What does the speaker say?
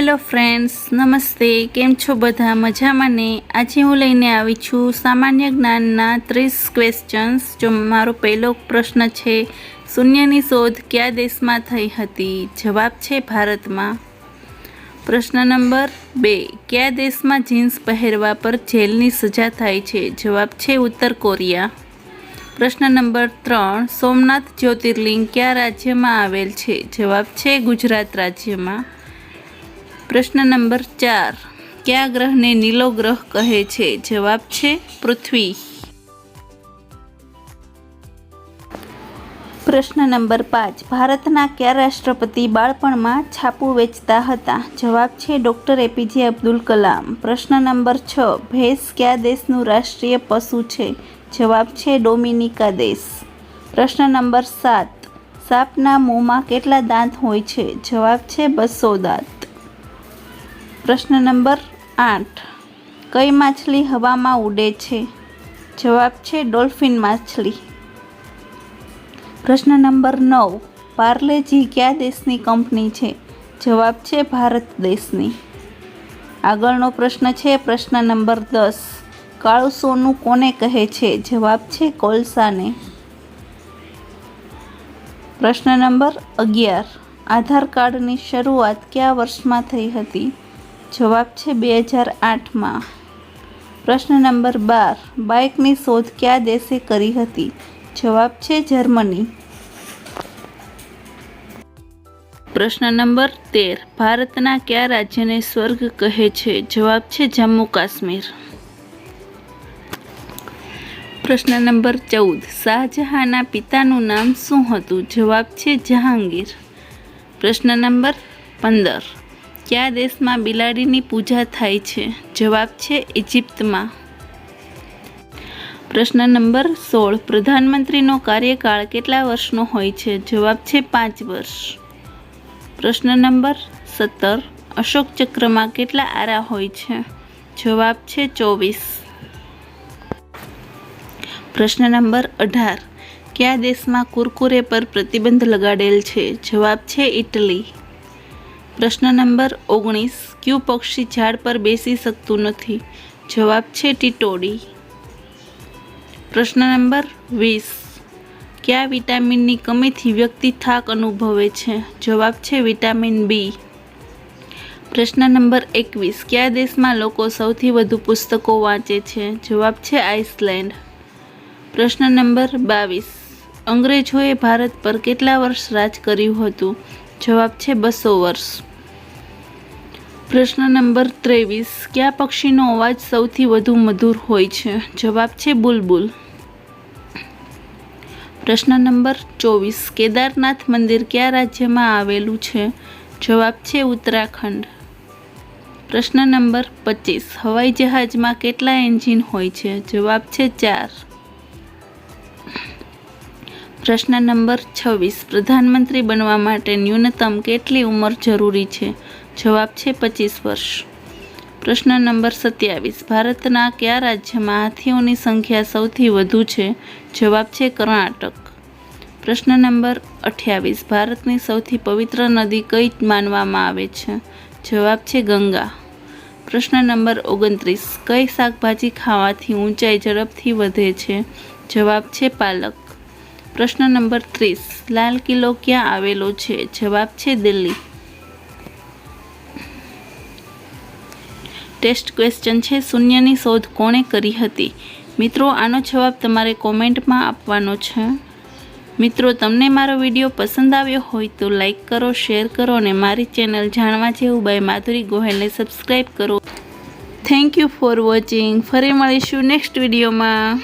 Hello friends, નમસ્તે. કેમ છો બધા? મજામાં ને? આજે હું લઈને આવી છું સામાન્ય જ્ઞાનના ત્રીસ ક્વેશ્ચન્સ જો મારો પહેલો પ્રશ્ન છે, શૂન્યની શોધ કયા દેશમાં થઈ હતી? જવાબ છે ભારતમાં. પ્રશ્ન નંબર બે, કયા દેશમાં જીન્સ પહેરવા પર જેલની સજા થાય છે? જવાબ છે ઉત્તર કોરિયા. પ્રશ્ન નંબર ત્રણ, સોમનાથ જ્યોતિર્લિંગ કયા રાજ્યમાં આવેલ છે? જવાબ છે ગુજરાત રાજ્યમાં. પ્રશ્ન નંબર ચાર. કયા ગ્રહને નીલો ગ્રહ કહે છે? જવાબ છે પૃથ્વી. પ્રશ્ન નંબર પાંચ. ભારતના કયા રાષ્ટ્રપતિ બાળપણમાં છાપું વેચતા હતા? જવાબ છે ડૉક્ટર એપીજે અબ્દુલ કલામ. પ્રશ્ન નંબર છ. ભેંસ કયા દેશનું રાષ્ટ્રીય પશુ છે? જવાબ છે ડોમિનિકા દેશ. પ્રશ્ન નંબર સાત. સાપના મોંમાં કેટલા દાંત હોય છે? જવાબ છે બસો દાંત. પ્રશ્ન નંબર આઠ. કઈ માછલી હવામાં ઉડે છે? જવાબ છે ડોલ્ફિન માછલી. પ્રશ્ન નંબર નવ. પાર્લેજી કયા દેશની કંપની છે? જવાબ છે ભારત દેશની. આગળનો પ્રશ્ન છે પ્રશ્ન નંબર દસ. કાળું સોનું કોને કહે છે? જવાબ છે કોલસાને. પ્રશ્ન નંબર અગિયાર. આધાર કાર્ડની શરૂઆત કયા વર્ષમાં થઈ હતી? જવાબ છે બે હજાર આઠમાં. પ્રશ્ન નંબર બાર, બાઇકની શોધ કયા દેશે કરી હતી? જવાબ છે જર્મની. પ્રશ્ન નંબર તેર, ભારતના કયા રાજ્યને સ્વર્ગ કહે છે? જવાબ છે જમ્મુ કાશ્મીર. પ્રશ્ન નંબર ચૌદ, શાહજહાંના પિતાનું નામ શું હતું? જવાબ છે જહાંગીર. પ્રશ્ન નંબર પંદર કયા દેશમાં બિલાડીની પૂજા થાય છે? જવાબ છે ઇજિપ્તમાં. પ્રશ્ન નંબર સોળ. પ્રધાનમંત્રીનો કાર્યકાળ કેટલા વર્ષનો હોય છે? જવાબ છે પાંચ વર્ષ. પ્રશ્ન નંબર સત્તર. અશોક ચક્રમાં કેટલા આરા હોય છે? જવાબ છે ચોવીસ. પ્રશ્ન નંબર અઢાર. કયા દેશમાં કુરકુરે પર પ્રતિબંધ લગાડેલ છે? જવાબ છે ઇટલી. પ્રશ્ન નંબર ઓગણીસ, ક્યુ પક્ષી ઝાડ પર બેસી શકતું નથી? જવાબ છે ટીટોડી. પ્રશ્ન નંબર વીસ, કયા વિટામિનની કમીથી વ્યક્તિ થાક અનુભવે છે? જવાબ છે વિટામિન બી. પ્રશ્ન નંબર એકવીસ, કયા દેશમાં લોકો સૌથી વધુ પુસ્તકો વાંચે છે? જવાબ છે આઇસલેન્ડ. પ્રશ્ન નંબર બાવીસ, અંગ્રેજોએ ભારત પર કેટલા વર્ષ રાજ કર્યું હતું? જવાબ છે બસો વર્ષ. પ્રશ્ન નંબર ત્રેવીસ, કયા પક્ષીનો અવાજ સૌથી વધુ મધુર હોય છે? જવાબ છે બુલબુલ. પ્રશ્ન નંબર ચોવીસ, કેદારનાથ મંદિર કયા રાજ્યમાં આવેલું છે? જવાબ છે ઉત્તરાખંડ. પ્રશ્ન નંબર પચીસ, હવાઈ જહાજમાં કેટલા એન્જિન હોય છે? જવાબ છે ચાર. પ્રશ્ન નંબર છવ્વીસ, પ્રધાનમંત્રી બનવા માટે ન્યૂનતમ કેટલી ઉંમર જરૂરી છે? જવાબ છે પચીસ વર્ષ. પ્રશ્ન નંબર સત્યાવીસ. ભારતના કયા રાજ્યમાં હાથીઓની સંખ્યા સૌથી વધુ છે? જવાબ છે કર્ણાટક. પ્રશ્ન નંબર અઠ્યાવીસ. ભારતની સૌથી પવિત્ર નદી કઈ માનવામાં આવે છે? જવાબ છે ગંગા. પ્રશ્ન નંબર ઓગણત્રીસ. કઈ શાકભાજી ખાવાથી ઊંચાઈ ઝડપથી વધે છે? જવાબ છે પાલક. પ્રશ્ન નંબર ત્રીસ. લાલ કિલ્લો ક્યાં આવેલો છે? જવાબ છે દિલ્હી. ટેસ્ટ ક્વેશ્ચન છે, શૂન્યની શોધ કોણે કરી હતી? મિત્રો, આનો જવાબ તમારે કોમેન્ટમાં આપવાનો છે. મિત્રો, તમને મારો વીડિયો પસંદ આવ્યો હોય તો લાઈક કરો, શેર કરો અને મારી ચેનલ જાણવા જેવું બાય માધુરી ગોહેલને સબસ્ક્રાઈબ કરો. Thank you for watching. ફરી મળીશું નેક્સ્ટ વિડીયોમાં.